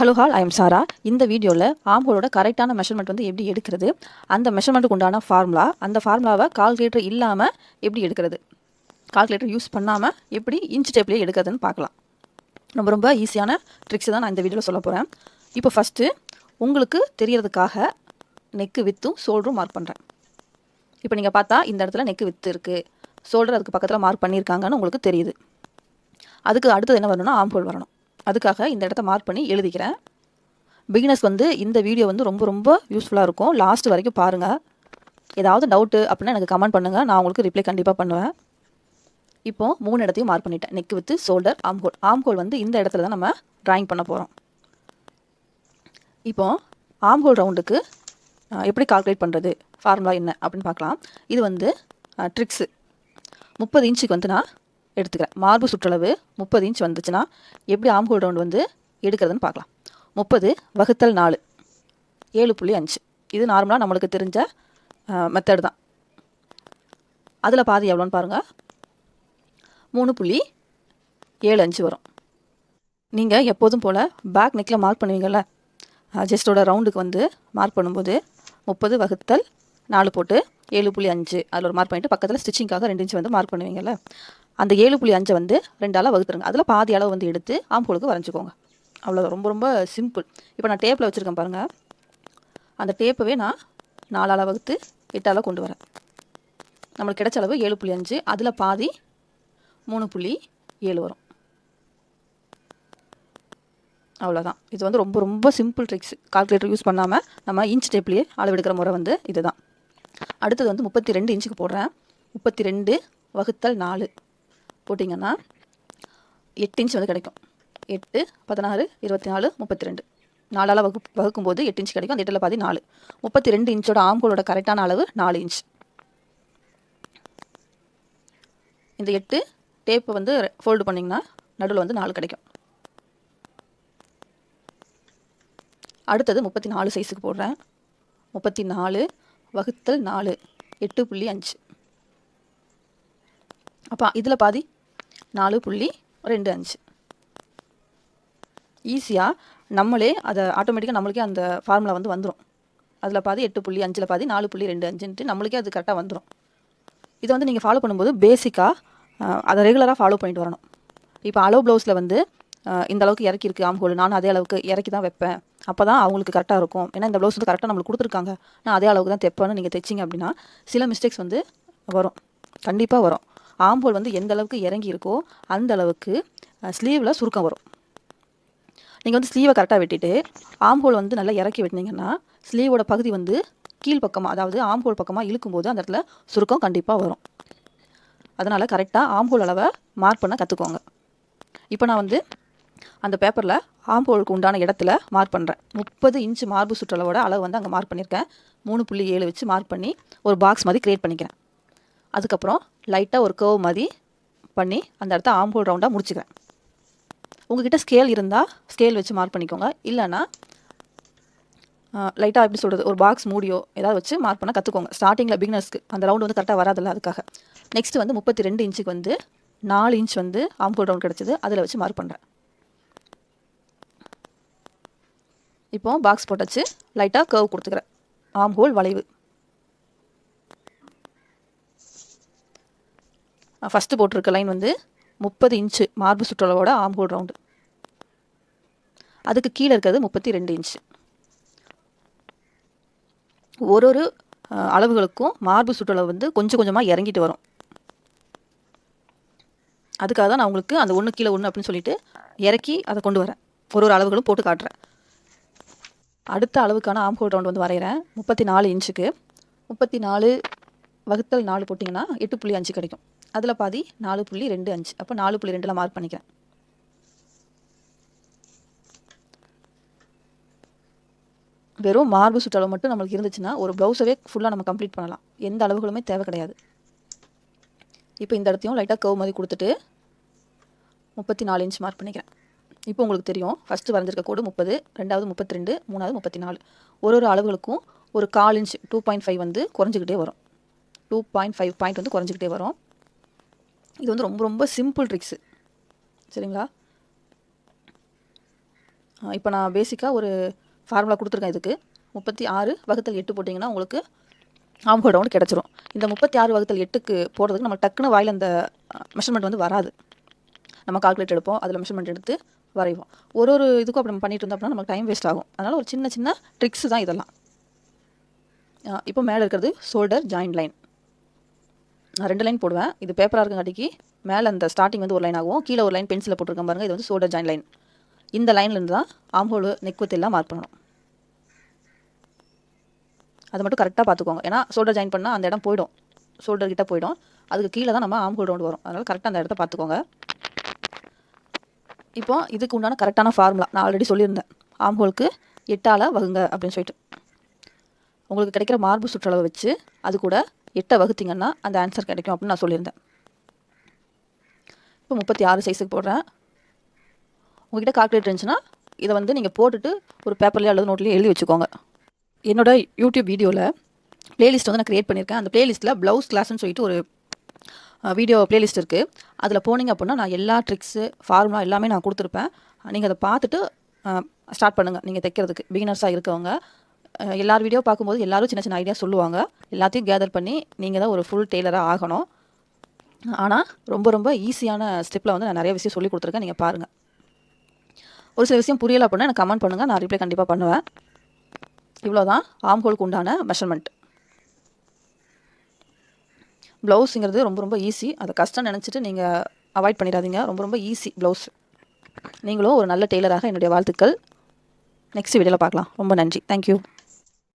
Hello all I am Sara இந்த வீடியோவில் ஆம்ஹோலோட கரெக்டான மெஷர்மெண்ட் வந்து எப்படி எடுக்கிறது? அந்த மெஷர்மெண்ட்டுக்கு உண்டான ஃபார்முலா அந்த ஃபார்முலாவை கால்குலேட்டர் இல்லாமல் எப்படி எடுக்கிறது? கால்குலேட்டர் யூஸ் பண்ணாமல் எப்படி இன்ச் டேப்லேயே எடுக்கிறதுன்னு பார்க்கலாம். ரொம்ப ரொம்ப ஈஸியான ட்ரிக்ஸ் தான் நான் இந்த வீடியோவில் சொல்ல போகிறேன் இப்போ ஃபஸ்ட்டு உங்களுக்கு தெரியறதுக்காக நெக்கு வித்தும் ஷோல்டரும் மார்க் பண்ணுறேன் இப்போ நீங்கள் பார்த்தா இந்த இடத்துல நெக்கு வித்து இருக்குது ஷோல்டர் அதுக்கு பக்கத்தில் மார்க் பண்ணியிருக்காங்கன்னு உங்களுக்கு தெரியுது. அதுக்கு அடுத்தது என்ன வரணும்னா ஆம்ஹோல் வரணும். அதுக்காக இந்த இடத்த மார்க் பண்ணி எழுதிக்கிறேன். பிகினர்ஸ் வந்து இந்த வீடியோ வந்து ரொம்ப ரொம்ப யூஸ்ஃபுல்லாக இருக்கும். லாஸ்ட் வரைக்கும் பாருங்கள் ஏதாவது டவுட்டு அப்படின்னா எனக்கு கமெண்ட் பண்ணுங்கள் நான் உங்களுக்கு ரிப்ளை கண்டிப்பாக பண்ணுவேன். இப்போ மூணு இடத்தையும் மார்க் பண்ணிட்டேன். நெக் வித்து ஷோல்டர் ஆம்ஹோல் ஆம்கோல் வந்து இந்த இடத்துல தான் நம்ம ட்ராயிங் பண்ண போகிறோம் இப்போ ஆம்ஹோல் ரவுண்டுக்கு எப்படி கால்குலேட் பண்ணுறது ஃபார்முலா என்ன? அப்படின்னு பார்க்கலாம். இது வந்து ட்ரிக்ஸு முப்பது இன்ச்சுக்கு வந்து நான் எடுத்துக்கிறேன். மார்பு சுற்றளவு முப்பது இன்ச் வந்துச்சுன்னா எப்படி ஆம்ஹோல் ரவுண்ட் வந்து எடுக்கிறதுன்னு பார்க்கலாம். முப்பது வகுத்தல் நாலு. ஏழு புள்ளி அஞ்சு. இது நார்மலாக நம்மளுக்கு தெரிஞ்ச மெத்தடு தான். அதில் பாதி எவ்வளோன்னு பாருங்கள் மூணு புள்ளி ஏழு அஞ்சு வரும். நீங்கள் எப்போதும் போல் பேக் நெக்கில் மார்க் பண்ணுவீங்கள்ல ஜஸ்டோட ரவுண்டுக்கு வந்து மார்க் பண்ணும்போது முப்பது வகுத்தல் நாலு போட்டு ஏழு புள்ளி அஞ்சு. அதில் ஒரு மார்க் பண்ணிட்டு பக்கத்தில் ஸ்டிச்சிங்காக ரெண்டு இன்ச்சு வந்து மார்க் பண்ணுவீங்கள்ல அந்த ஏழு புள்ளி அஞ்சை வந்து ரெண்டால் வகுத்துருங்க. அதில் பாதி அளவு வந்து எடுத்து ஆம்பூலுக்கு வரைஞ்சிக்கோங்க. அவ்வளோதான் ரொம்ப ரொம்ப சிம்பிள் இப்போ நான் டேப்பில் வச்சுருக்கேன் பாருங்கள் அந்த டேப்பவே நான் நாலால் வகுத்து எட்டால் கொண்டு வரேன். நம்மளுக்கு கிடைச்ச அளவு ஏழு புள்ளி அஞ்சு அதில் பாதி மூணு புள்ளி ஏழு வரும். அவ்வளோதான் இது வந்து ரொம்ப ரொம்ப சிம்பிள் ட்ரிக்ஸ் கால்குலேட்டர் யூஸ் பண்ணாமல் நம்ம இன்ச் டேப்லேயே அளவெடுக்கிற முறை வந்து இதுதான். அடுத்தது வந்து முப்பத்தி ரெண்டு இன்ச்சுக்கு போடுறேன். முப்பத்தி ரெண்டு வகுத்தல் நாலு. போட்டிங்கன்னா எட்டு இன்ச் வந்து கிடைக்கும். எட்டு பதினாறு இருபத்தி நாலு முப்பத்தி ரெண்டு நாலால் வகு வகுக்கும்போது எட்டு இன்ச் கிடைக்கும். அந்த எட்டில் பாதி நாலு. முப்பத்தி ரெண்டு இன்ச்சோட ஆம்கோலோட கரெக்டான அளவு நாலு இன்ச் இந்த எட்டு டேப்பை வந்து ஃபோல்டு பண்ணிங்கன்னா நடுவில் வந்து நாலு கிடைக்கும். அடுத்தது முப்பத்தி நாலு சைஸுக்கு போடுறேன். முப்பத்தி நாலு வகுத்தல் நாலு. எட்டு புள்ளி அஞ்சு. அப்போ இதில் பாதி நாலு புள்ளி ரெண்டு அஞ்சு. ஈஸியாக நம்மளே அதை ஆட்டோமேட்டிக்காக நம்மளுக்கே அந்த ஃபார்முலா வந்து வந்துடும் அதில் பாதி எட்டு புள்ளி அஞ்சில் பாதி நாலு புள்ளி ரெண்டு அஞ்சுன்ட்டு நம்மளுக்கே அது கரெக்டாக வந்துடும் இதை வந்து நீங்கள் ஃபாலோ பண்ணும்போது பேசிக்காக அதை ரெகுலராக ஃபாலோ பண்ணிட்டு வரணும். இப்போ அளவு ப்ளவுஸில் வந்து இந்த அளவுக்கு இறக்கிருக்கு ஆம்ஹோல் நான் அதே அளவுக்கு இறக்கி தான் வைப்பேன். அப்போ தான் அவங்களுக்கு கரெக்டாக இருக்கும். ஏன்னா இந்த ப்ளவுஸ் வந்து கரெக்டாக நம்மளுக்கு கொடுத்துருக்காங்க. நான் அதே அளவுக்கு தான் தைப்பேன்னு நீங்கள் தைச்சிங்க அப்படின்னா சில மிஸ்டேக்ஸ் வந்து வரும். கண்டிப்பாக வரும். ஆம்போல் வந்து எந்த அளவுக்கு இறங்கி இருக்கோ அந்த அளவுக்கு ஸ்லீவில் சுருக்கம் வரும். நீங்கள் வந்து ஸ்லீவை கரெக்டாக வெட்டிட்டு ஆம்போல் வந்து நல்லா இறக்கி வெட்டினீங்கன்னா ஸ்லீவோட பகுதி வந்து கீழ் பக்கமாக அதாவது ஆம்போல் பக்கமாக இழுக்கும்போது அந்த இடத்துல சுருக்கம் கண்டிப்பாக வரும். அதனால் கரெக்டாக ஆம்போல் அளவை மார்க் பண்ண கற்றுக்கோங்க இப்போ நான் வந்து அந்த பேப்பரில் ஆம்போலுக்கு உண்டான இடத்துல மார்க் பண்ணுறேன் முப்பது இன்ச்சு மார்பு சுற்றளவோட அளவு வந்து அங்கே மார்க் பண்ணியிருக்கேன். மூணு புள்ளி ஏழு வச்சு மார்க் பண்ணி ஒரு பாக்ஸ் மாதிரி க்ரியேட் பண்ணிக்கிறேன். அதுக்கப்புறம் லைட்டாக ஒரு கர்வ் மாதிரி பண்ணி அந்த இடத்த ஆம்போல் ரவுண்டாக முடிச்சுக்கிறேன். உங்ககிட்ட ஸ்கேல் இருந்தால் ஸ்கேல் வச்சு மார்க் பண்ணிக்கோங்க. இல்லைன்னா லைட்டாக எப்படி சொல்கிறது ஒரு பாக்ஸ் மூடியோ ஏதாவது வச்சு மார்க் பண்ண கற்றுக்கோங்க ஸ்டார்டிங்கில் பிகினர்ஸ்க்கு அந்த ரவுண்டு வந்து கரெக்டாக வராதில்ல அதுக்காக. நெக்ஸ்ட் வந்து முப்பத்தி ரெண்டு இன்ச்சுக்கு வந்து நாலு இன்ச் வந்து ஆம்போல் ரவுண்ட் கிடச்சிது. அதில் வச்சு மார்க் பண்ணுறேன் இப்போ பாக்ஸ் போட்டாச்சு. லைட்டாக கர்வ் கொடுத்துக்கிறேன். ஆம்ஹோல் வளைவு. ஃபஸ்ட்டு போட்டிருக்க லைன் வந்து முப்பது இன்ச்சு மார்பு சுற்றளவோட ஆம் ஹோல் ரவுண்டு அதுக்கு கீழே இருக்கிறது முப்பத்தி ரெண்டு இன்ச்சு ஒரு ஒரு அளவுகளுக்கும் மார்பு சுற்றளவு வந்து கொஞ்சம் கொஞ்சமாக இறங்கிட்டு வரும். அதுக்காக தான் நான் உங்களுக்கு அந்த ஒன்று கீழே ஒன்று அப்படின்னு சொல்லிட்டு இறக்கி அதை கொண்டு வரேன். ஒரு ஒரு அளவுகளும் போட்டு காட்டுறேன். அடுத்த அளவுக்கான ஆம்ஹோல் ரவுண்ட் வந்து வரைகிறேன். முப்பத்தி நாலு இன்ச்சுக்கு முப்பத்தி நாலு வகுத்தல் நாலு போட்டிங்கன்னா எட்டு புள்ளி அஞ்சு கிடைக்கும். அதில் பாதி நாலு புள்ளி ரெண்டு அஞ்சு. அப்போ நாலு புள்ளி ரெண்டில் மார்க் பண்ணிக்கிறேன். வெறும் மார்பு சுற்றளவு மட்டும் நம்மளுக்கு இருந்துச்சுன்னா ஒரு ப்ளவுஸவே ஃபுல்லாக நம்ம கம்ப்ளீட் பண்ணலாம். எந்த அளவுகளுமே தேவை கிடையாது. இப்போ இந்த இடத்தையும் லைட்டாக கவ் மாதிரி கொடுத்துட்டு முப்பத்தி நாலு இன்ச் மார்க் பண்ணிக்கிறேன். இப்போ உங்களுக்கு தெரியும் ஃபஸ்ட்டு வரைஞ்சிருக்க கோடு முப்பது ரெண்டாவது முப்பத்தி ரெண்டு மூணாவது முப்பத்தி நாலு ஒரு ஒரு அளவுகளுக்கும் ஒரு கால் இன்ச் டூ பாயிண்ட் ஃபைவ் வந்து குறைஞ்சிக்கிட்டே வரும். டூ பாயிண்ட் ஃபைவ் பாயிண்ட் வந்து குறைஞ்சிக்கிட்டே வரும். இது வந்து ரொம்ப ரொம்ப சிம்பிள் ட்ரிக்ஸு சரிங்களா? இப்போ நான் பேசிக்காக ஒரு ஃபார்முலா கொடுத்துருக்கேன் இதுக்கு. முப்பத்தி ஆறு வகுத்தல் எட்டு போட்டிங்கன்னா உங்களுக்கு ஆம்ஹோல் டவுன் கிடச்சிரும். இந்த முப்பத்தி ஆறு வகுத்தல் எட்டுக்கு போடுறதுக்கு நம்ம டக்குன்னு வாயில் அந்த மெஷர்மெண்ட் வந்து வராது. நம்ம கால்குலேட் எடுப்போம் அதில் மெஷர்மெண்ட் எடுத்து வரைவோம். ஒரு ஒரு இதுக்கும் அப்படி நம்ம பண்ணிட்டு இருந்தோம் அப்படின்னா நமக்கு டைம் வேஸ்ட் ஆகும். அதனால் ஒரு சின்ன சின்ன ட்ரிக்ஸ் தான் இதெல்லாம். இப்போ மேலே இருக்கிறது ஷோல்டர் ஜாயின்ட் லைன் நான் ரெண்டு லைன் போடுவேன். இது பேப்பராக இருக்கங்காட்டிக்கு மேலே அந்த ஸ்டார்டிங் வந்து ஒரு லைன் ஆகும். கீழே ஒரு லைன் பென்சிலில் போட்டிருக்கேன் பாருங்கள் இது வந்து ஷோல்டர் ஜாயின் லைன் இந்த லைன்லேருந்து தான் ஆம்ஹோல் நெக் எல்லாம் மார்க் பண்ணணும். அதை மட்டும் கரெக்டாக பார்த்துக்கோங்க. ஏன்னா ஷோல்டர் ஜாயின் பண்ணால் அந்த இடம் போயிடும். ஷோல்டர் கிட்டே போயிடும். அதுக்கு கீழே தான் நம்ம ஆம்ஹோல் ரவுண்டு வரும். அதனால் கரெக்டாக அந்த இடத்த பார்த்துக்கோங்க. இப்போ இதுக்கு உண்டான கரெக்டான ஃபார்முலா நான் ஆல்ரெடி சொல்லியிருந்தேன். ஆம்ஹோலுக்கு எட்டால் வகுங்க அப்படின்னு சொல்லிட்டு. உங்களுக்கு கிடைக்கிற மார்பு சுற்றளவை வச்சு அது கூட எட்டை வகுத்தீங்கன்னா அந்த ஆன்சர் கிடைக்கும் அப்படின்னு நான் சொல்லியிருந்தேன். இப்போ முப்பத்தி ஆறு சைஸுக்கு போடுறேன். உங்ககிட்ட கால்குலேட் இருந்துச்சுன்னா இதை வந்து நீங்கள் போட்டுட்டு ஒரு பேப்பர்லேயே அல்லது நோட்லேயே எழுதி வச்சுக்கோங்க. என்னோட யூடியூப் வீடியோவில் பிளேலிஸ்ட் வந்து நான் க்ரியேட் பண்ணியிருக்கேன். அந்த பிளேலிஸ்ட்டில் ப்ளவுஸ் கிளாஸ்னு சொல்லிட்டு ஒரு வீடியோ பிளேலிஸ்ட் இருக்குது அதில் போனீங்க அப்படின்னா நான் எல்லா ட்ரிக்ஸு ஃபார்முலா எல்லாமே நான் கொடுத்துருப்பேன். நீங்கள் அதை பார்த்துட்டு ஸ்டார்ட் பண்ணுங்கள் நீங்கள் தைக்கிறதுக்கு பிகினர்ஸாக இருக்கவங்க. எல்லார் வீடியோ பார்க்கும்போது எல்லாரும் சின்ன சின்ன ஐடியா சொல்லுவாங்க. எல்லாத்தையும் கேதர் பண்ணி நீங்கள் தான் ஒரு ஃபுல் டெய்லராக ஆகணும். ஆனால் ரொம்ப ரொம்ப ஈஸியான ஸ்டெப்பில் வந்து நான் நிறைய விஷயம் சொல்லி கொடுத்துருக்கேன். நீங்கள் பாருங்கள் ஒரு சில விஷயம் புரியலை அப்படின்னா எனக்கு கமெண்ட் பண்ணுங்கள் நான் ரிப்ளை கண்டிப்பாக பண்ணுவேன். இவ்வளோதான் ஆம்ஹோலுக்கு உண்டான மெஷர்மெண்ட் ப்ளவுஸுங்கிறது ரொம்ப ரொம்ப ஈஸி அதை கஷ்டம் நினச்சிட்டு நீங்கள் அவாய்ட் பண்ணிடாதீங்க. ரொம்ப ரொம்ப ஈஸி ப்ளவுஸ் நீங்களும் ஒரு நல்ல டெய்லராக என்னுடைய வாழ்த்துக்கள். நெக்ஸ்ட் வீடியோவில் பார்க்கலாம். ரொம்ப நன்றி. தேங்க்யூ